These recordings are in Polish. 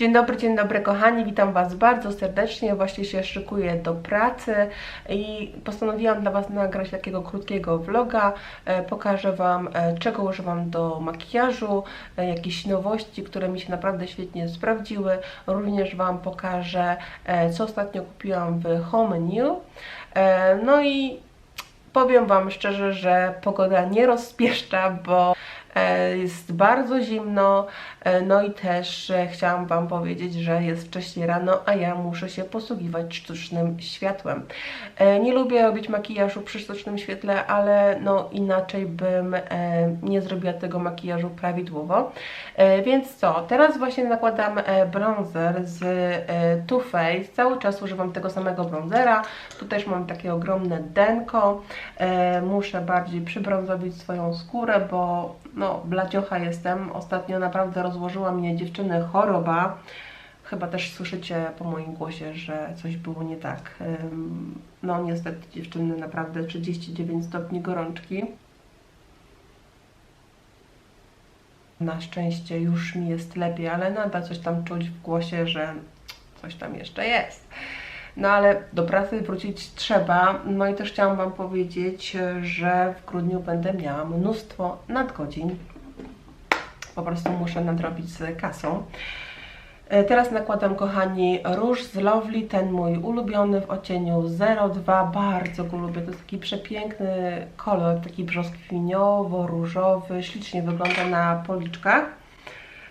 Dzień dobry, dzień dobry kochani, witam Was bardzo serdecznie. Właśnie się szykuję do pracy i postanowiłam dla Was nagrać takiego krótkiego vloga. E, Pokażę Wam, e, czego używam do makijażu, e, jakieś nowości, które mi się naprawdę świetnie sprawdziły. Również Wam pokażę, co ostatnio kupiłam w Home New. No i powiem Wam szczerze, że pogoda nie rozpieszcza, bo jest bardzo zimno, e, no i też e, chciałam Wam powiedzieć, że jest wcześniej rano, a ja muszę się posługiwać sztucznym światłem. E, Nie lubię robić makijażu przy sztucznym świetle, ale no inaczej bym e, nie zrobiła tego makijażu prawidłowo. E, Więc co, teraz właśnie nakładam e, bronzer z e, Too Faced. Cały czas używam tego samego bronzera. Tu też mam takie ogromne denko. E, Muszę bardziej przybrązowić swoją skórę, bo no, blaciocha jestem. Ostatnio naprawdę rozłożyła mnie dziewczyny choroba. Chyba też słyszycie po moim głosie, że coś było nie tak. No niestety dziewczyny naprawdę 39 stopni gorączki. Na szczęście już mi jest lepiej, ale nadal coś tam czuć w głosie, że coś tam jeszcze jest. No ale do pracy wrócić trzeba. No i też chciałam Wam powiedzieć, że w grudniu będę miała mnóstwo nadgodzin. Po prostu muszę nadrobić z kasą. E, Teraz nakładam, kochani, róż z Lovely, ten mój ulubiony w odcieniu 02. Bardzo go lubię. To jest taki przepiękny kolor, taki brzoskwiniowo-różowy. Ślicznie wygląda na policzkach.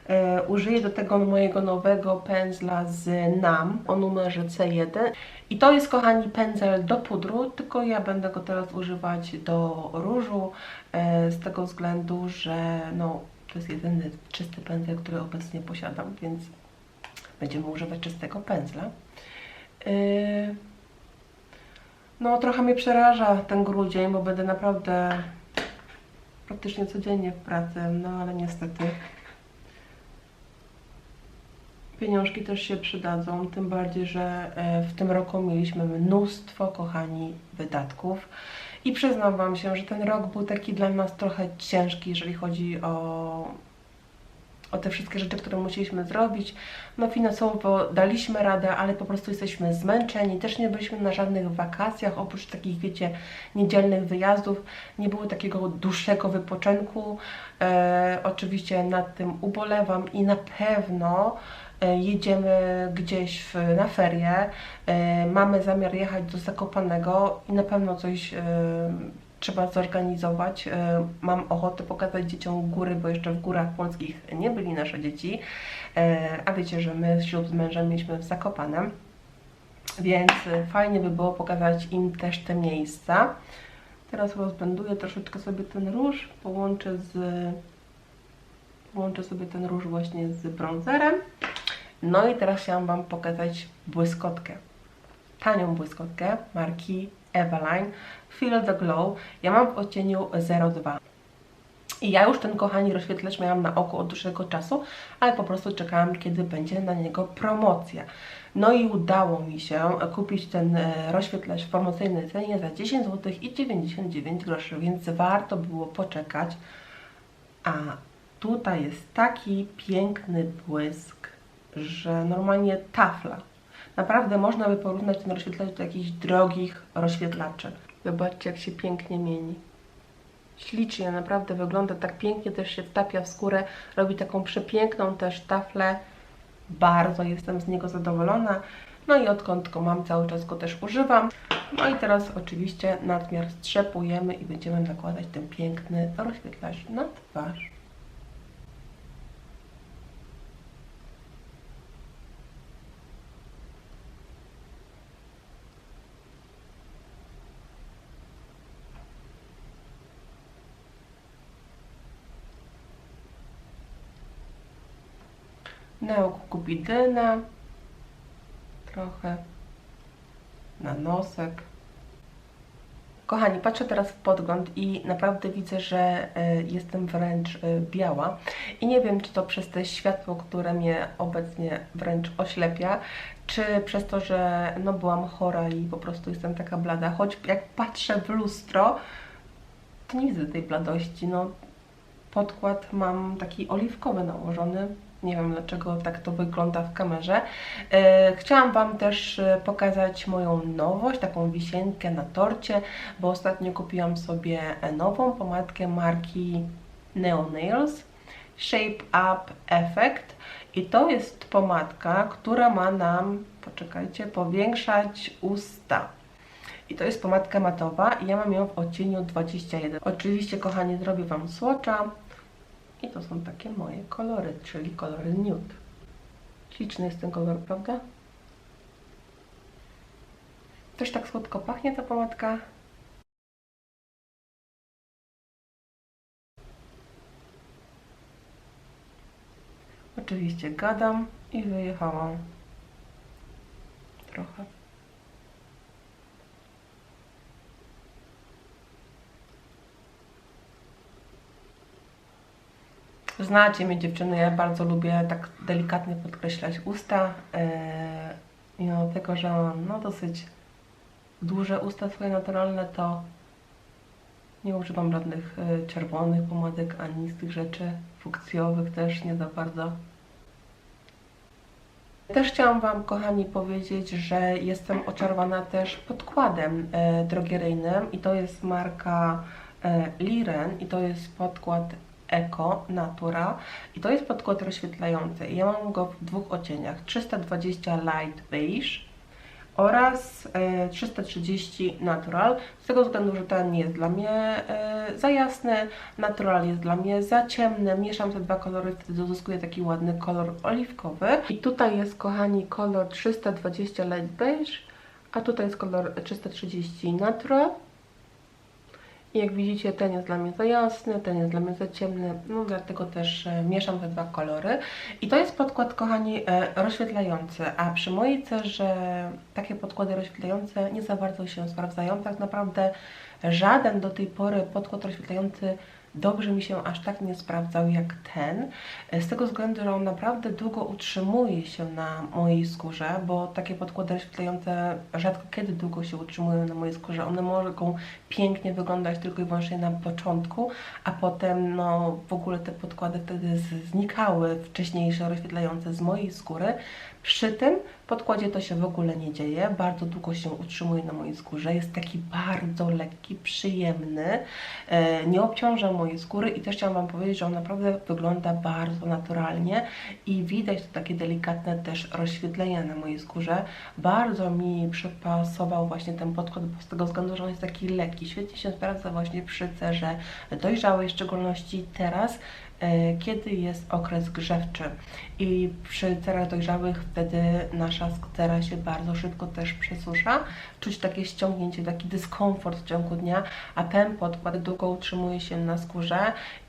E, Użyję do tego mojego nowego pędzla z NAM o numerze C1. I to jest, kochani, pędzel do pudru, tylko ja będę go teraz używać do różu, e, z tego względu, że no, to jest jedyny czysty pędzel, który obecnie posiadam, więc będziemy używać czystego pędzla. Yy, No, trochę mnie przeraża ten grudzień, bo będę naprawdę praktycznie codziennie w pracy, no ale niestety pieniążki też się przydadzą, tym bardziej, że e, w tym roku mieliśmy mnóstwo, kochani, wydatków. I przyznam Wam się, że ten rok był taki dla nas trochę ciężki, jeżeli chodzi o, o te wszystkie rzeczy, które musieliśmy zrobić. No finansowo daliśmy radę, ale po prostu jesteśmy zmęczeni. Też nie byliśmy na żadnych wakacjach, oprócz takich, wiecie, niedzielnych wyjazdów. Nie było takiego dłuższego wypoczynku. E, oczywiście nad tym ubolewam i na pewno e, jedziemy gdzieś w, na ferie. E, mamy zamiar jechać do Zakopanego i na pewno coś e, trzeba zorganizować. E, Mam ochotę pokazać dzieciom góry, bo jeszcze w górach polskich nie byli nasze dzieci. E, A wiecie, że my ślub z mężem mieliśmy w Zakopanem, więc e, fajnie by było pokazać im też te miejsca. Teraz rozbęduję troszeczkę sobie ten róż, połączę z połączę sobie ten róż właśnie z bronzerem. No i teraz chciałam Wam pokazać błyskotkę. Tanią błyskotkę marki Eveline Feel the Glow. Ja mam w odcieniu 02. I ja już ten, kochani, rozświetlacz miałam na oku od dłuższego czasu, ale po prostu czekałam, kiedy będzie na niego promocja. No i udało mi się kupić ten e, rozświetlacz w promocyjnej cenie za 10 zł i 99 groszy, więc warto było poczekać. A tutaj jest taki piękny błysk, że normalnie tafla. Naprawdę można by porównać ten rozświetlacz do jakichś drogich rozświetlaczy. Zobaczcie, jak się pięknie mieni. Ślicznie, naprawdę wygląda tak pięknie, też się wtapia w skórę, robi taką przepiękną też taflę. Bardzo jestem z niego zadowolona. No i odkąd go mam, cały czas go też używam. No i teraz oczywiście nadmiar strzepujemy i będziemy nakładać ten piękny rozświetlacz na twarz. Na trochę na nosek. Kochani, patrzę teraz w podgląd i naprawdę widzę, że y, jestem wręcz y, biała. I nie wiem, czy to przez te światło, które mnie obecnie wręcz oślepia, czy przez to, że no, byłam chora i po prostu jestem taka blada. Choć jak patrzę w lustro, to nie widzę tej bladości. No, podkład mam taki oliwkowy nałożony, Nie wiem dlaczego tak to wygląda w kamerze. E, chciałam Wam też e, pokazać moją nowość, taką wisienkę na torcie, bo ostatnio kupiłam sobie nową pomadkę marki Neo Nails Shape Up Effect i to jest pomadka, która ma nam, poczekajcie, powiększać usta. I to jest pomadka matowa i ja mam ją w odcieniu 21. Oczywiście, kochani, zrobię Wam swatcha. I to są takie moje kolory, czyli kolory nude. Śliczny jest ten kolor, prawda? Też tak słodko pachnie ta pomadka. Oczywiście gadam i wyjechałam. Trochę. Znacie mnie dziewczyny, ja bardzo lubię tak delikatnie podkreślać usta. Yy, mimo tego, że mam no, dosyć duże usta swoje naturalne, to nie używam żadnych yy, czerwonych pomadek, ani z tych rzeczy funkcjowych też nie za bardzo. Też chciałam Wam, kochani, powiedzieć, że jestem oczarowana też podkładem e, drogieryjnym i to jest marka e, Liren i to jest podkład Eco Natura i to jest podkład rozświetlający. Ja mam go w dwóch odcieniach. 320 Light Beige oraz e, 330 Natural. Z tego względu, że ten jest dla mnie e, za jasny, Natural jest dla mnie za ciemny. Mieszam te dwa kolory, wtedy uzyskuję taki ładny kolor oliwkowy. I tutaj jest kochani kolor 320 Light Beige a tutaj jest kolor 330 Natural jak widzicie, ten jest dla mnie za jasny, ten jest dla mnie za ciemny, no dlatego też e, mieszam te dwa kolory. I to jest podkład, kochani, e, rozświetlający, a przy mojej cerze takie podkłady rozświetlające nie za bardzo się sprawdzają. Tak naprawdę żaden do tej pory podkład rozświetlający dobrze mi się aż tak nie sprawdzał jak ten, z tego względu, że on naprawdę długo utrzymuje się na mojej skórze, bo takie podkłady rozświetlające rzadko kiedy długo się utrzymują na mojej skórze. One mogą pięknie wyglądać tylko i wyłącznie na początku, a potem no w ogóle te podkłady wtedy znikały wcześniejsze rozświetlające z mojej skóry. Przy tym podkładzie to się w ogóle nie dzieje, bardzo długo się utrzymuje na mojej skórze, jest taki bardzo lekki, przyjemny, e, nie obciąża mojej skóry i też chciałam Wam powiedzieć, że on naprawdę wygląda bardzo naturalnie i widać to takie delikatne też rozświetlenie na mojej skórze. Bardzo mi przypasował właśnie ten podkład, z tego względu, że on jest taki lekki, świetnie się sprawdza właśnie przy cerze dojrzałej, w szczególności teraz, kiedy jest okres grzewczy i przy cerach dojrzałych wtedy nasza cera się bardzo szybko też przesusza, czuć takie ściągnięcie, taki dyskomfort w ciągu dnia, a ten podkład długo utrzymuje się na skórze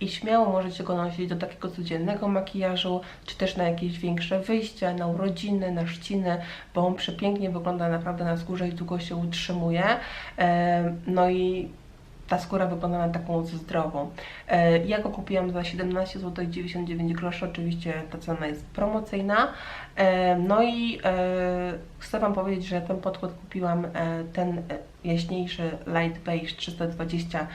i śmiało możecie go nosić do takiego codziennego makijażu, czy też na jakieś większe wyjścia, na urodziny, na szciny, bo on przepięknie wygląda naprawdę na skórze i długo się utrzymuje. E, no i ta skóra wygląda na taką zdrową. E, ja go kupiłam za 17 zł 99 groszy, oczywiście ta cena jest promocyjna. E, no i e, chcę Wam powiedzieć, że ten podkład kupiłam, ten jaśniejszy Light Beige 320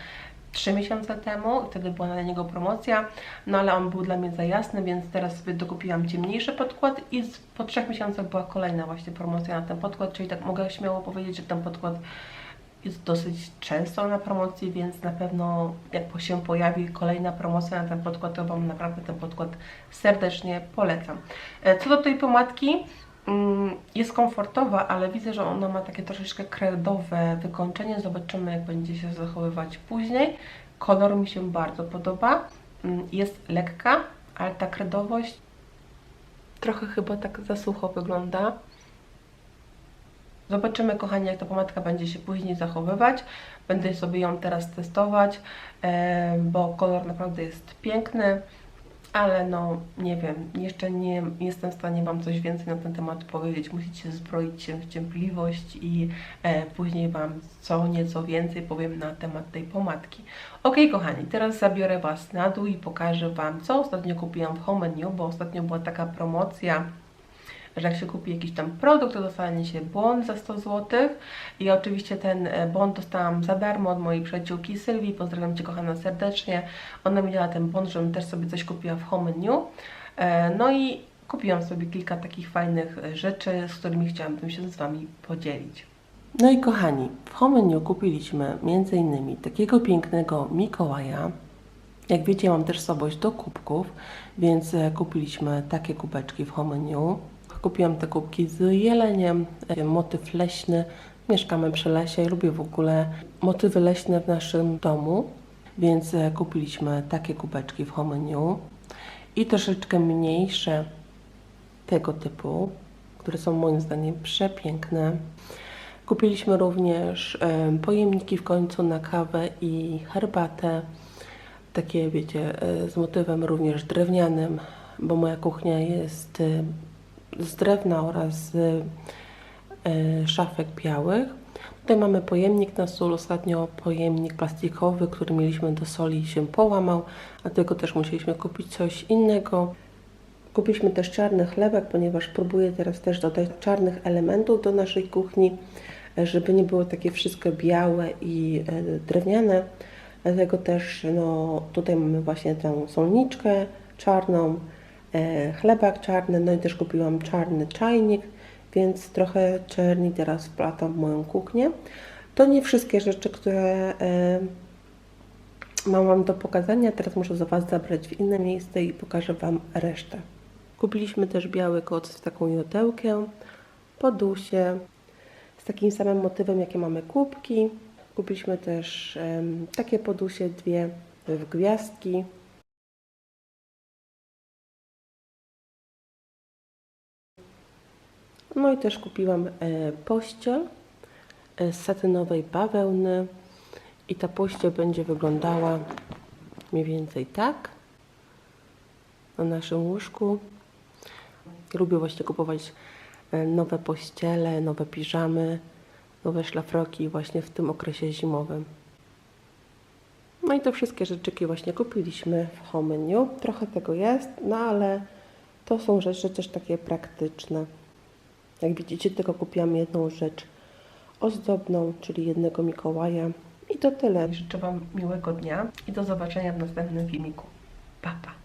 3 miesiące temu, wtedy była na niego promocja, no ale on był dla mnie za jasny, więc teraz sobie dokupiłam ciemniejszy podkład i po 3 miesiącach była kolejna właśnie promocja na ten podkład, czyli tak mogę śmiało powiedzieć, że ten podkład jest dosyć często na promocji, więc na pewno jak się pojawi kolejna promocja na ten podkład, to Wam naprawdę ten podkład serdecznie polecam. E, co do tej pomadki, mm, jest komfortowa, ale widzę, że ona ma takie troszeczkę kredowe wykończenie. Zobaczymy, jak będzie się zachowywać później. Kolor mi się bardzo podoba. Mm, jest lekka, ale ta kredowość trochę chyba tak za sucho wygląda. Zobaczymy, kochani, jak ta pomadka będzie się później zachowywać. Będę sobie ją teraz testować, bo kolor naprawdę jest piękny, ale no nie wiem, jeszcze nie jestem w stanie Wam coś więcej na ten temat powiedzieć. Musicie zbroić się w cierpliwość i e, później Wam co nieco więcej powiem na temat tej pomadki. Ok, kochani, teraz zabiorę Was na dół i pokażę Wam, co ostatnio kupiłam w Home Menu, bo ostatnio była taka promocja że jak się kupi jakiś tam produkt, to dostanie się bon za 100 zł. I oczywiście ten e, bon dostałam za darmo od mojej przyjaciółki Sylwii. Pozdrawiam Cię kochana serdecznie. Ona mi dała ten bon, żebym też sobie coś kupiła w Home New. No i kupiłam sobie kilka takich fajnych e, rzeczy, z którymi chciałabym się z Wami podzielić. No i kochani, w Homeniu kupiliśmy m.in. takiego pięknego Mikołaja. Jak wiecie, mam też słabość do kubków, więc e, kupiliśmy takie kubeczki w Homeniu. Kupiłam te kubki z jeleniem, e, motyw leśny. Mieszkamy przy lesie i lubię w ogóle motywy leśne w naszym domu, więc e, kupiliśmy takie kubeczki w Homeniu i troszeczkę mniejsze tego typu, które są moim zdaniem przepiękne. Kupiliśmy również em, pojemniki w końcu na kawę i herbatę. Takie, wiecie, e, z motywem również drewnianym, bo moja kuchnia jest e, z drewna oraz z e, szafek białych. Tutaj mamy pojemnik na sól, ostatnio pojemnik plastikowy, który mieliśmy do soli się połamał, tylko też musieliśmy kupić coś innego. Kupiliśmy też czarny chlebek, ponieważ próbuję teraz też dodać czarnych elementów do naszej kuchni, e, żeby nie było takie wszystko białe i e, drewniane. Dlatego też no, tutaj mamy właśnie tę solniczkę czarną, chlebak czarny, no i też kupiłam czarny czajnik, więc trochę czerni teraz wplatam w moją kuchnię. To nie wszystkie rzeczy, które e, mam Wam do pokazania. Teraz muszę za Was zabrać w inne miejsce i pokażę Wam resztę. Kupiliśmy też biały koc w taką jodełkę, podusie z takim samym motywem, jakie mamy kubki. Kupiliśmy też takie podusie, dwie w gwiazdki. No i też kupiłam e, pościel e, z satynowej bawełny i ta pościel będzie wyglądała mniej więcej tak na naszym łóżku. Lubię właśnie kupować e, nowe pościele, nowe piżamy, nowe szlafroki właśnie w tym okresie zimowym. No i te wszystkie rzeczyki właśnie kupiliśmy w Homeniu. Trochę tego jest, no ale to są rzeczy też takie praktyczne. Jak widzicie, tylko kupiłam jedną rzecz ozdobną, czyli jednego Mikołaja. I to tyle. Życzę Wam miłego dnia i do zobaczenia w następnym filmiku. Pa, pa.